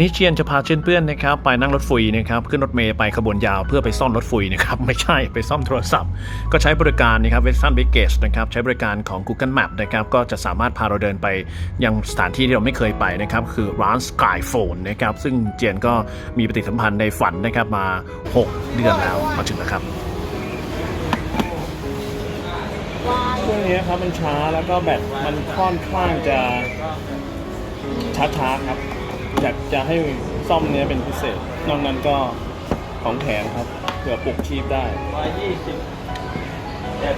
นี่เชียนจะพาเชนเพื่อนนะครับไปนั่งรถฟุยนะครับขึ้นรถเมย์ไปขบวนยาวเพื่อไปซ่อมรถฟุยนะครับไม่ใช่ไปซ่อมโทรศัพท์ ก็ใช้บริการนะครับเวสตันบิเกสนะครับใช้บริการของ Google Map นะครับก็จะสามารถพาเราเดินไปยังสถานที่ที่เราไม่เคยไปนะครับคือร้าน Skyphone นะครับซึ่งเจียนก็มีปฏิสัมพันธ์ในฝันนะครับมา 6 เดือนแล้วมาถึงแล้วครับช่วงนี้ครับมันช้าแล้วก็แบตมันค่อนข้างจะช้าๆครับ อยากจะให้ซ่อมเนี้ยเป็นพิเศษ นอกนั้นก็ของแถมครับเผื่อปลุกชีพได้ ร้อยยี่สิบเจ็ด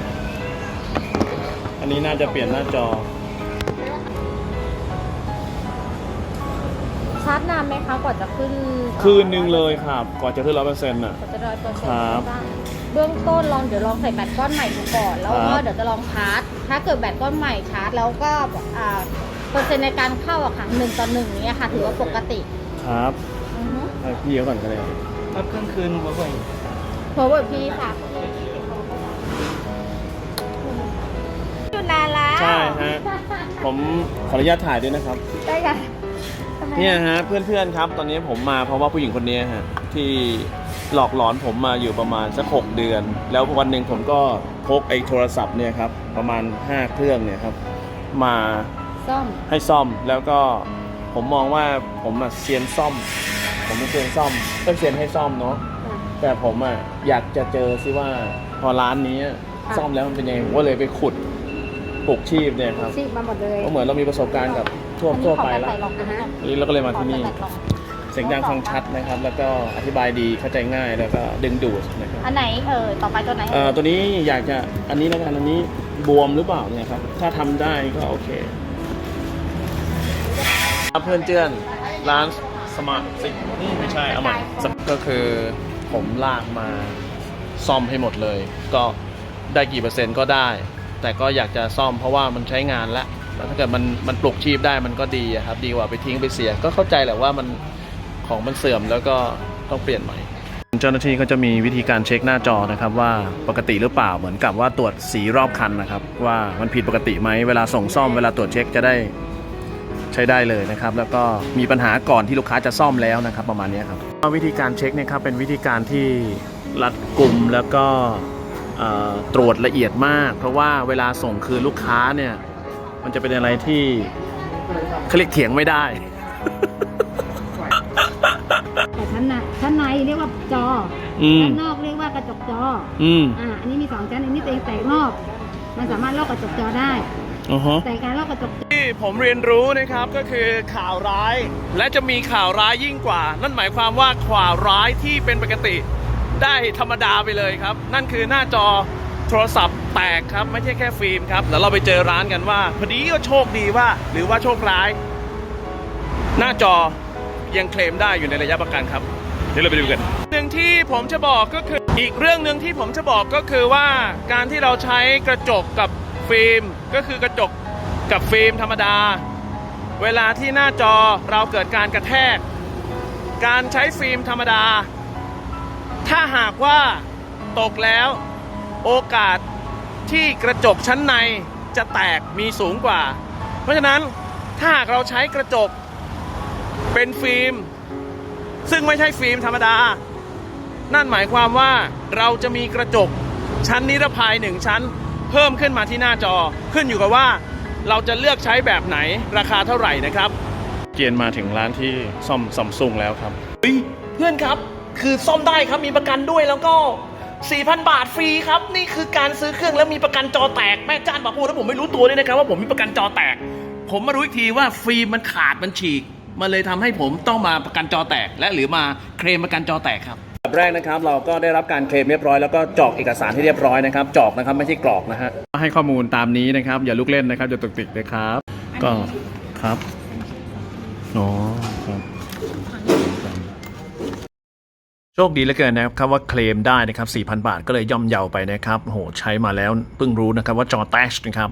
อันนี้น่าจะเปลี่ยนหน้าจอชาร์จนานไหมคะกว่าจะขึ้นคืนหนึ่งเลยครับ ก่อนจะขึ้นร้อยเปอร์เซ็นต์อะ กว่าจะร้อยเปอร์เซ็นครัต์บบ้างเบื้องต้นลองเดี๋ยวลองใส่แบตก้อนใหม่ดูก่อน แล้วครัก็บเดี๋ยวจะลองชาร์จ ถ้าเกิดแบตก้อนใหม่ชาร์จแล้วก็อ่า เปอร์เซ็นต์ในการเข้าอะค่ะหนึ่งต่อหนึ่งนี้ค่ะ ถือว่าปกติครับอือฮึให้พี่เขาก่อนก็ได้ครับถ้าเครื่องคืนหัวไปโทรเบิร์พี่ค่ะอยู่นานแล้วใช่ฮะผมขออนุญาตถ่ายด้วยนะครับ ได้ค่ะทำไมเนี่ยฮะเพื่อนๆครับ ตอนนี้ผมมาเพราะว่าผู้หญิงคนนี้ฮะที่หลอกหลอนผมมาอยู่ประมาณสักหกเดือน แล้ววันหนึ่งผมก็พกไอ้โทรศัพท์เนี่ยครับประมาณ 5 เครื่องเนี่ยครับ มา ซ่อม ให้ซ่อมแล้วก็ผมมองว่าผมอะเซียนซ่อม ผมเป็นเซียนซ่อมเป็นเซียนให้ซ่อมเนาะแต่ผมอะอยากจะเจอซิว่าพอร้านนี้ซ่อมแล้วมันเป็นยังไงผมก็เลยไปขุดปลูกชีพเนี่ยครับชีพมาหมดเลยก็เหมือนเรามีประสบการณ์กับทั่วทั่วไปแล้วลองนะฮะนี่เราก็เลยมาที่นี่เสียงดังฟังชัดนะครับ แล้วก็อธิบายดีเข้าใจง่ายแล้วก็ดึงดูดนะครับอันไหนเออต่อไปตัวไหนเอ่อตัวนี้อยากจะอันนี้แล้วกันอันนี้บวมหรือเปล่าเนี่ยครับถ้าทำได้ก็โอเค ครับเพื่อนเจื้อนร้านสมาร์ทซินี่ไม่ใช่เอาใหม่ก็คือผมลากมาซ่อมให้หมดเลย ก็ได้กี่เปอร์เซ็นต์ก็ได้ แต่ก็อยากจะซ่อมเพราะว่ามันใช้งานแล้วแล้วถ้าเกิดมันมันปลุกชีพได้มันก็ดีครับ ดีกว่าไปทิ้งไปเสีย ก็เข้าใจแหละว่ามันของมันเสื่อมแล้วก็ต้องเปลี่ยนใหม่เจ้าหน้าที่ก็จะมีวิธีการเช็คหน้าจอนะครับว่าปกติหรือเปล่าเหมือนกับว่าตรวจสีรอบคันนะครับ ว่ามันผิดปกติไหมเวลาส่งซ่อมเวลาตรวจเช็คจะได้ ใช้ได้เลยนะครับแล้วก็มีปัญหาก่อนที่ลูกค้าจะซ่อมแล้วนะครับประมาณนี้ครับวิธีการเช็คเนี่ยครับเป็นวิธีการที่รัดกลุ่มแล้วก็เอ่อตรวจละเอียดมาก เพราะว่าเวลาส่งคืนลูกค้าเนี่ยมันจะเป็นอะไรที่เขาเรียกเถียงไม่ได้แต่ชั้นในชั้นในเรียกว่าจออืมชั้นนอกเรียกว่ากระจกจอ อืมอ่าอันนี้มีสองชั้นอันนี้ตัวเองแตกนอก มันสามารถลอกกระจกจอได้ อือฮะแต่การลอกกระจกที่ผมเรียนรู้นะครับก็คือข่าวร้าย และจะมีข่าวร้ายยิ่งกว่า นั่นหมายความว่าข่าวร้ายที่เป็นปกติ ได้ธรรมดาไปเลยครับ นั่นคือหน้าจอโทรศัพท์แตกครับ ไม่ใช่แค่ฟิล์มครับแล้วเราไปเจอร้านกันว่า พอดีก็โชคดีว่า หรือว่าโชคร้าย หน้าจอยังเคลมได้อยู่ในระยะประกันครับ เดี๋ยวเราไปดูกันหนึ่งที่ผมจะบอกก็คืออีกเรื่องหนึ่งที่ผมจะบอกก็คือว่าการที่เราใช้กระจกกับ ฟิล์มก็คือกระจกกับฟิล์มธรรมดา เวลาที่หน้าจอเราเกิดการกระแทก การใช้ฟิล์มธรรมดา ถ้าหากว่าตกแล้วโอกาสที่กระจกชั้นในจะแตกมีสูงกว่า เพราะฉะนั้นถ้าหากเราใช้กระจกเป็นฟิล์ม ซึ่งไม่ใช่ฟิล์มธรรมดา นั่นหมายความว่าเราจะมีกระจกชั้นนิรภัยหนึ่งชั้น เพิ่มขึ้นมาที่หน้าจอ ขึ้นอยู่กับว่าเราจะเลือกใช้แบบไหนราคาเท่าไหร่นะครับ เกียนมาถึงร้านที่ซ่อมซัมซุงแล้วครับเพื่อนครับคือซ่อมได้ครับมีประกันด้วยแล้วก็ 4,000 บาทฟรีครับ นี่คือการซื้อเครื่องแล้วมีประกันจอแตกแม่จ้านบอกพูดแล้วผมไม่รู้ตัวด้วยนะครับว่าผมมีประกันจอแตก ผมมารู้อีกทีว่าฟิล์มมันขาดมันฉีก มันเลยทำให้ผมต้องมาประกันจอแตกและหรือมาเคลมประกันจอแตกครับ แบบแรกนะครับเราก็ได้รับการเคลมเรียบร้อยแล้วก็จอกเอกสารที่เรียบร้อยนะครับจอกนะครับไม่ใช่กรอกนะฮะให้ข้อมูลตามนี้นะครับ อย่าลุกเล่นนะครับอย่าตกติกเลยครับ ก็ครับอ๋อครับโชคดีเหลือเกินนะครับว่าเคลมได้นะครับ4,000 บาทก็เลยย่อมเยาไปนะครับโอ้โหใช้มาแล้วเพิ่งรู้นะครับว่าจอแตชนะครับ